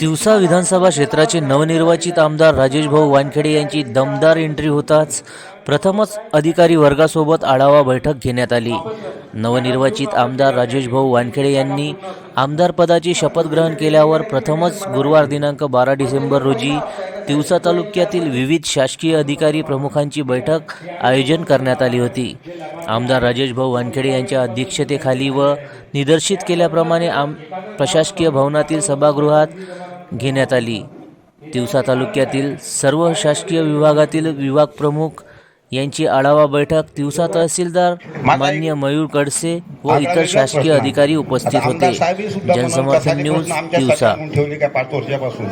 तिवसा विधानसभा क्षेत्राचे नवनिर्वाचित आमदार राजेश भाऊ वानखेडे यांची दमदार एंट्री होताच प्रथमच अधिकारी वर्गासोबत आढावा बैठक घेण्यात आली. नवनिर्वाचित आमदार राजेश भाऊ वानखेडे यांनी आमदारपदाची शपथ ग्रहण केल्यावर प्रथमच गुरुवार दिनांक बारा डिसेंबर रोजी तिवसा तालुक्यातील विविध शासकीय अधिकारी प्रमुखांची बैठक आयोजन करण्यात आली होती. आमदार राजेश भाऊ वानखेडे यांच्या अध्यक्षतेखाली व निदर्शित केल्याप्रमाणे आम प्रशासकीय भवनातील सभागृहात घेण्यात आली. तिवसा तालुक्यातील सर्व शासकीय विभागातील विभाग प्रमुख यांची आढावा बैठक तिवसा तहसीलदार मान्य मयूर कडसे व इतर शासकीय अधिकारी उपस्थित होते. जनसमर्थन न्यूज तिवसा ठेवली काय पाच वर्षापासून.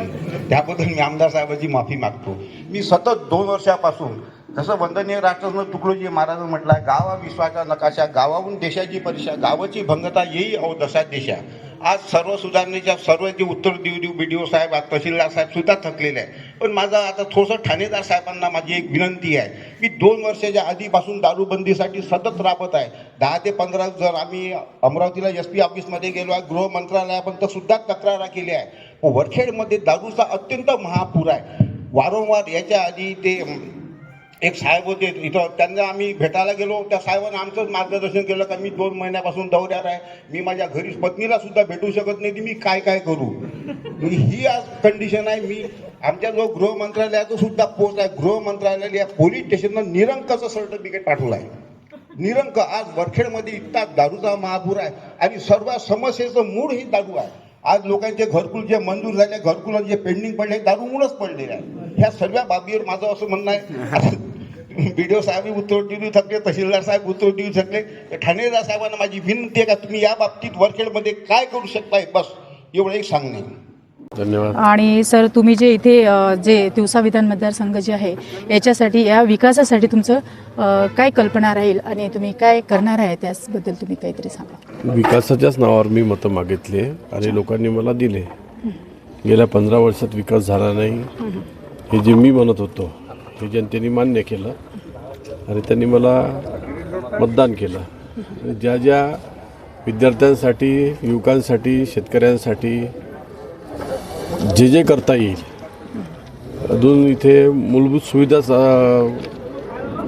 त्याबद्दल मी आमदार साहेबांची माफी मागतो. मी सतत दोन वर्षापासून जसं वंदनीय राष्ट्ररत्न तुकडोजी महाराज म्हटलं गावा विश्वाचा नकाशा गावाहून देशाची परीक्षा गावाची भंगता येई अहो दशा देशा. आज सर्व सुधारणेच्या सर्व जे उत्तर देऊ देऊ बी डी ओ साहेब आज तहसीलदार साहेब सुद्धा थकलेले आहे पण माझं आता थोडंसं ठाणेदार साहेबांना माझी एक विनंती आहे. मी दोन वर्षाच्या आधीपासून दारूबंदीसाठी सतत राबत आहे. दहा ते पंधरा जर आम्ही अमरावतीला एस पी ऑफिसमध्ये गेलो आहे गृह मंत्रालयापर्यंत सुद्धा तक्रार केली आहे वरखेडमध्ये दारूचा अत्यंत महापूर आहे. वारंवार याच्या आधी ते एक साहेब होते इथं त्यांना आम्ही भेटायला गेलो. त्या साहेबांना आमचंच मार्गदर्शन केलं का मी दोन महिन्यापासून दौऱ्यावर आहे. मी माझ्या घरी पत्नीला सुद्धा भेटू शकत नाही. की मी काय काय करू? म्हणजे ही आज कंडिशन आहे. मी आमच्या जो गृह मंत्रालयाचं सुद्धा पोस्ट आहे. गृह मंत्रालयाला या पोलीस स्टेशननं निरंकाचं सर्टिफिकेट पाठवलं आहे. निरंक आज वरखेडमध्ये इतका दारूचा महापूर आहे. आणि सर्व समस्येचं मूळ ही दारू आहे. आज लोकांचे घरकुल जे मंजूर झाले घरकुल जे पेंडिंग पडले दारूमुळंच पडलेले आहे. ह्या सर्व बाबीवर माझं असं म्हणणं आहे. बीडीओ साहेब उत्तर देऊ थकले तहसीलदार साहेब उत्तर देऊ थकले ठाणेदार साहेबांना माझी विनंती आहे का तुम्ही या बाबतीत वरखेडमध्ये काय करू शकताय? बस एवढं एक सांगणे धन्यवाद. आणि सर तुम्ही जे इथे जे तिवसा विधान मतदारसंघ जे आहे याच्यासाठी या विकासासाठी तुमचं काय कल्पना राहील आणि तुम्ही काय करणार आहे? त्याबद्दल तुम्ही काहीतरी सांगा. विकासाच्याच नावावर मी मतं मागितली आहे आणि लोकांनी मला दिले. गेल्या पंधरा वर्षात विकास झाला नाही. हे जे मी म्हणत होतो हे जनतेने मान्य केलं आणि त्यांनी मला मतदान केलं. आणि ज्या ज्या विद्यार्थ्यांसाठी युवकांसाठी शेतकऱ्यांसाठी जे जे करता येईल अजून इथे मूलभूत सुविधाच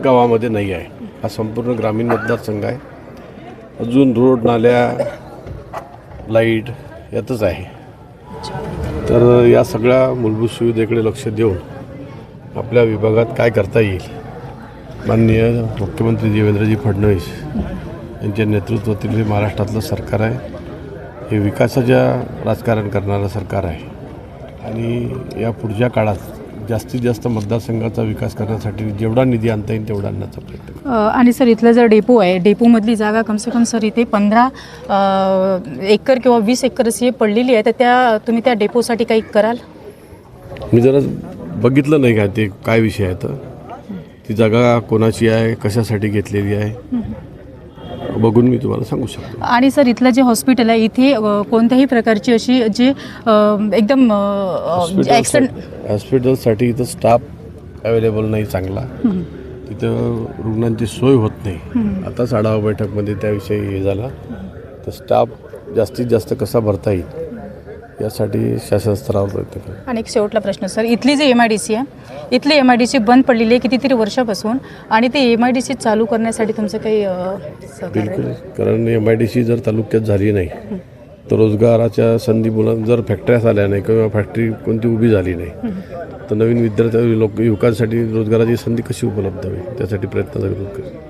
गावामध्ये नाही आहे. हा संपूर्ण ग्रामीण मतदारसंघ आहे. अजून रोड नाल्या लाइट यातच आहे. तर या सगळ्या मूलभूत सुविधेकडे लक्ष देऊन आपल्या विभागात काय करता येईल माननीय मुख्यमंत्री देवेंद्रजी फडणवीस यांच्या नेतृत्वातील हे महाराष्ट्रातलं सरकार आहे. हे विकासाच्या राजकारण करणारं सरकार आहे. आणि या पुढच्या काळात जास्तीत जास्त मतदारसंघाचा विकास करण्यासाठी जेवढा निधी आणता येईल तेवढा आणण्याचा प्रयत्न आणि सर इथलं जर डेपो आहे डेपोमधली जागा कमसे कम सर इथे पंधरा एकर किंवा वीस एकर अशी पडलेली आहे तर त्या तुम्ही त्या डेपोसाठी काही कराल? मी जरा बघितलं नाही काय ते काय विषय आहे तर ती जागा कोणाची आहे कशासाठी घेतलेली आहे? बघून मी तुम्हाला सांगू शकतो. आणि सर इथलं जे हॉस्पिटल आहे इथे अ, कोणत्याही प्रकारची अशी जे अ, एकदम ॲक्सिडेंट हॉस्पिटलसाठी इथं स्टाफ अवेलेबल नाही चांगला. तिथं रुग्णांची सोय होत नाही. आताच आढावा बैठकमध्ये त्याविषयी हे झाला. तर स्टाफ जास्तीत जास्त कसा भरता येईल? यासाठी शासन स्तरावर प्रयत्न करेल आणि एक शेवटला प्रश्न सर इथली जी एम आय डी सी आहे इथली एम आय डी सी बंद पडलेली आहे कितीतरी वर्षापासून आणि ते एम आय डी सी चालू करण्यासाठी तुमचं काही अ, सहकार्य बिलकुल कारण एम आय डी सी जर तालुक्यात झाली नाही तर रोजगाराच्या संधी मुलं जर फॅक्टऱ्या झाल्या नाही किंवा फॅक्टरी कोणती उभी झाली नाही तर नवीन विद्यार्थी लोक युवकांसाठी रोजगाराची संधी कशी उपलब्ध होईल? त्यासाठी प्रयत्न जरूर करेल